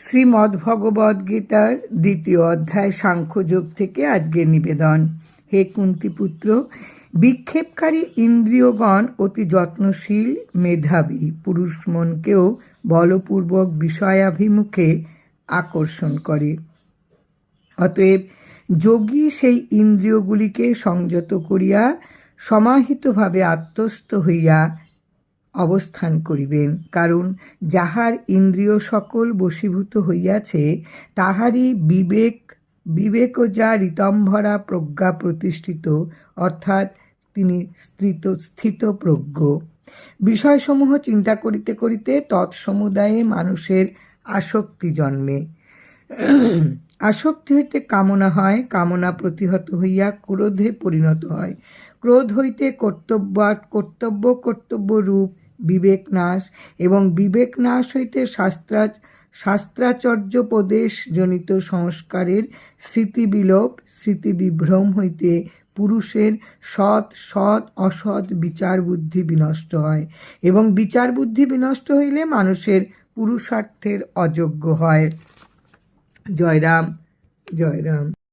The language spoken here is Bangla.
শ্রীমদ্ ভগবদ গীতার দ্বিতীয় অধ্যায় সাংখ্যযোগ থেকে আজকে নিবেদন। হে কুন্তিপুত্র, বিক্ষেপকারী ইন্দ্রিয়গণ অতি যত্নশীল মেধাবী। পুরুষ মনকেও বলপূর্বক বিষয়াভিমুখে আকর্ষণ করে। অতএব যোগী সেই ইন্দ্রিয়গুলিকে সংযত করিয়া সমাহিতভাবে আত্মস্থ হইয়া অবস্থান করিবেন, কারণ যাহার ইন্দ্রিয় সকল বশীভূত হইয়াছে, তাহারই বিবেক বিবেক যা ঋতম্ভরা প্রজ্ঞা প্রতিষ্ঠিত, অর্থাৎ তিনি স্থিত স্থিত প্রজ্ঞ। বিষয়সমূহ চিন্তা করিতে করিতে তৎসমুদায়ে মানুষের আসক্তি জন্মে। আসক্তি হইতে কামনা হয়, কামনা প্রতিহত হইয়া ক্রোধে পরিণত হয়। ক্রোধ হইতে কর্তব্য কর্তব্য কর্তব্য রূপ বিবেক নাশ এবং বিবেক নাশ হইতে শাস্ত্রা শাস্ত্রাচর্যোপদেশ জনিত সংস্কারের স্মৃতিবিলোপ স্মৃতিবিভ্রম হইতে পুরুষের সৎ সৎ, অসৎ বিচার বুদ্ধি বিনষ্ট হয় এবং বিচার বুদ্ধি বিনষ্ট হইলে মানুষের পুরুষার্থের অযোগ্য হয়। জয়রাম জয়রাম।